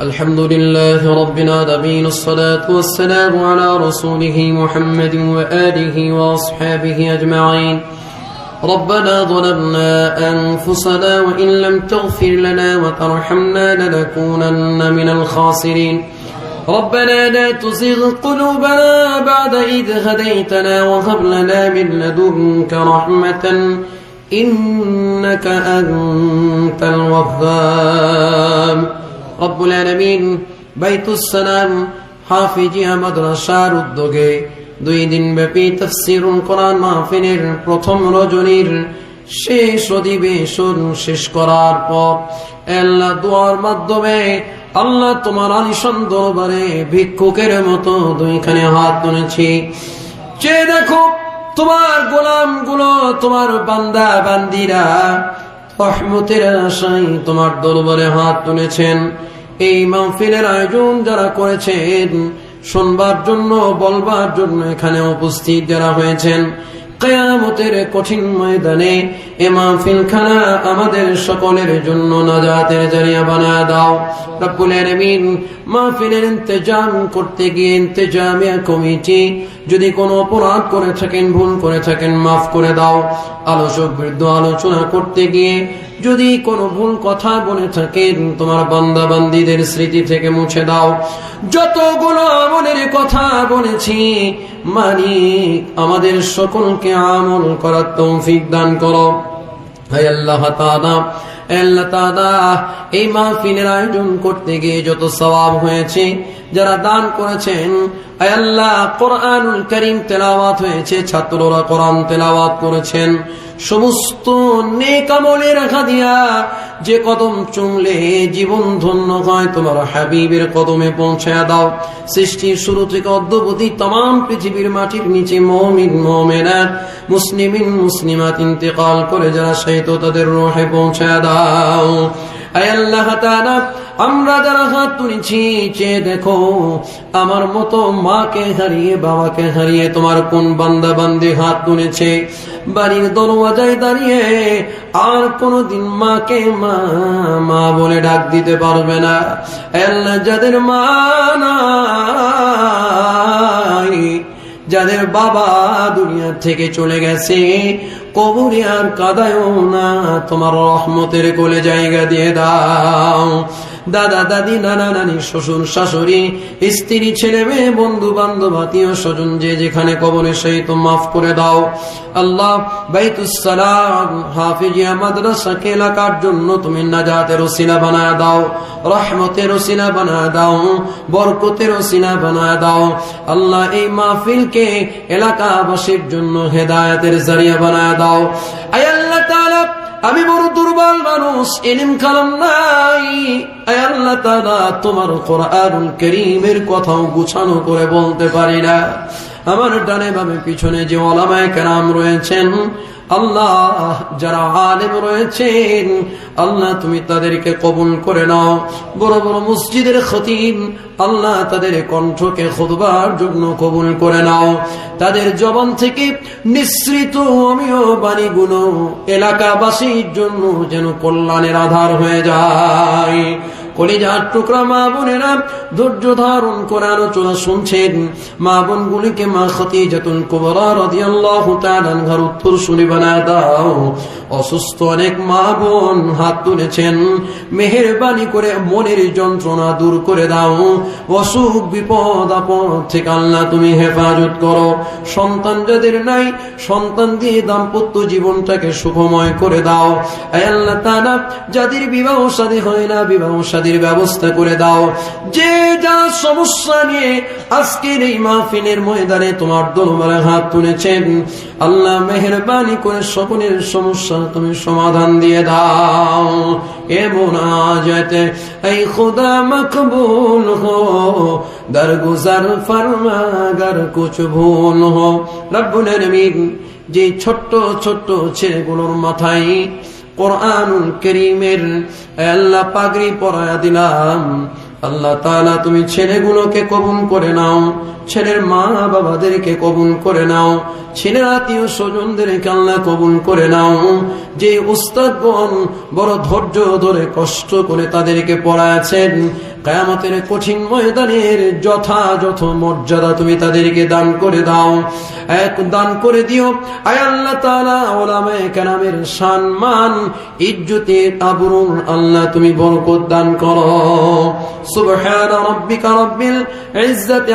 الحمد لله رب العالمين الصلاة والسلام على رسوله محمد وآله وأصحابه أجمعين. ربنا ظلمنا أنفسنا وإن لم تغفر لنا وترحمنا لنكونن من الخاسرين. ربنا لا تزغ قلوبنا بعد إذ هديتنا وهب لنا من لدنك رحمة إنك أنت الوهاب. রব্বুল আলমিন বাইতুসালাম হাফিজিয়া মাদ্রাসার উদ্যোগে দুই দিন ব্যাপী তফসিরুল কোরআন মাহফিলের প্রথম রজনীর শেষ অধিবেশন শেষ করার পর আল্লাহ দোয়ার মাধ্যমে আল্লাহ তোমার আনিসন দরবারে ভিক্ষুকের মতো দুইখানে হাত তুলেছি। যে দেখো তোমার গোলামগুলো তোমার বান্দা বান্দিরা, রহমতের আশাই তোমার দরবারে হাত তুলেছেন। এই মাহফিলের আয়োজন যারা করেছেন, শুনবার জন্য, বলবার জন্য এখানে উপস্থিত যারা হয়েছেন, কেয়ামতের কঠিন ময়দানে এ মাহফিল খানা আমাদের সকলের জন্য নাজাতের জারিয়া বানা দাও। রব্বুল আলামিন মাহফিলের ইন্তজাম করতে গিয়ে ইন্তজামিয়া কমিটি যদি কোনো অপরাধ করে থাকেন, ভুল করে থাকেন, মাফ করে দাও। আলোচক বৃদ্ধ আলোচনা করতে গিয়ে যদি কোনো ভুল কথা বলে থাকেন তোমার বান্দা বান্দিদের স্মৃতি থেকে মুছে দাও। যতগুলো আমলের কথা বলেছি মালিক আমাদের সকলকে আমল করার তৌফিক দান করো। হায় আল্লাহ তাআলা এই মাহফিলের আয়োজন করতে গিয়ে যত সওয়াব হয়েছে, যারা দান করেছেন আল্লাহ, কোরআনুল করিম তেলাওয়াত হয়েছে, ছাত্ররা কোরআন তেলাওয়াত করেছেন। সমস্ত নেকামলে রাখা দিয়া যে কদম চুমলে জীবন ধন্য হয়, তোমার হাবিবের কদমে পৌঁছায় দাও। সৃষ্টির শুরু থেকে অদ্যবধি তমাম পৃথিবীর মাটির নিচে মমিন মমেনা মুসলিমিন, মুসলিমাত ইন্তেকাল করে যারা সাহিত্য তাদের রোহে পৌঁছায় দাও। আমরা যারা হাত তুলেছি, চেয়ে দেখো, আমার মতো মাকে হারিয়ে বাবাকে হারিয়ে তোমার কোন বান্দা বান্দি হাত তুলেছে? বাড়ির দরওয়াজায় দাঁড়িয়ে আর কোনদিন মাকে মা মা বলে ডাক দিতে পারবে না। আল্লাহ, যাদের মা নাই, যাদের বাবা দুনিয়া থেকে চলে গেছে কবরে আর কাদায়ও না, তোমার রহমতের কোলে জায়গা দিয়ে দাও। দাদা, দাদি, নানা, নানি, শ্বশুর, শাশুড়ি, স্ত্রী, ছেলে মেয়ে, বন্ধু, বান্ধব, আত্মীয় স্বজন, যে যেখানে কবরে সেই তো মাফ করে দাও। আল্লাহ বাইতুসালাম হাফিজিয়া মাদ্রাসাকে এলাকার জন্য তুমি নাজাতের ওসিলা বানায় দাও, রহমতের ওসিলা বানায় দাও, বরকতের ওসিলা বানায় দাও। আল্লাহ, এই মাহফিলকে এলাকাবাসীর জন্য হেদায়তের জারিয়া বানায় দাও। আয় আল্লাহ আমি বড় দুর্বল মানুষ এলিম কালাম নাই। আল্লাহ তোমার কারীমের কথাও গুছানো করে বলতে পারি না। আমার ডানে বামে পিছনে যে ওলামায়ে কেরাম রয়েছেন, আল্লাহ যারা আলেম রয়েছেন, আল্লাহ তুমি তাদেরকে কবুল করে নাও। বড় বড় মসজিদের খতিম আল্লাহ তাদের কণ্ঠকে খুদবার জন্য কবুল করে নাও। তাদের জবান থেকে নিঃসৃত অমীয় বাণীগুলো এলাকাবাসীর জন্য যেন কল্যাণের আধার হয়ে যায়। কলিজার টুকরা মা বোনেরা ধৈর্য ধারণ করে আলোচনা শুনছেন। মা বোনগুলিকে মা খতি যতুন উত্তর শুনি বানায় দাও। অসুস্থ অনেক মা বোন হাত তুলেছেন। মেহেরবানি করে মনের যন্ত্রণা দূর করে দাও। অসুখ, বিপদ, আপদ থেকে তুমি হেফাজত করো। সন্তান যাদের নাই, সন্তান দিয়ে দাম্পত্য জীবনটাকে সুখময় করে দাও। আল্লাহ তাআলা, যাদের বিবাহ শাদী হয় না, বিবাহ শাদীর ব্যবস্থা করে দাও। যে যা সমস্যা নিয়ে আজকের এই মাহফিলের ময়দানে তোমার দরবারে হাত তুলেছেন, আল্লাহ মেহরবানি করে সকলের সমস্যা তুমি সমাধান দিয়ে দাও। এমন আজতে এই খুদা মকবুল হো, দরগুজার ফরমাগার কুছ ভুল হো। রব্বুল আলামিন, যে ছোট্ট ছোট্ট ছেলেগুলোর মাথায় কোরআনুল করিমের আল্লাহ পাগড়ি পরায়া দিলাম। আল্লাহ তালা তুমি ছেলেগুলোকে কবুল করে নাও, ছেলের মা বাবাদেরকে কবুল করে নাও, ছেলের আত্মীয় স্বজনদেরকে আল্লাহ কবুল করে নাও। যে উস্তাদগণ বড় ধৈর্য ধরে কষ্ট করে তাদেরকে পড়াচ্ছেন কায়ামতের কঠিন ময়দানের যথাযথ মর্যাদা তুমি তাদেরকে দান করে দাও। এক দান করে দিও। আল্লাহ সম্মান, ইজ্জতে আবরুন আল্লাহ তুমি বরকত দান করো। সুবহান রাব্বিকা রাব্বিল ইজ্জাতি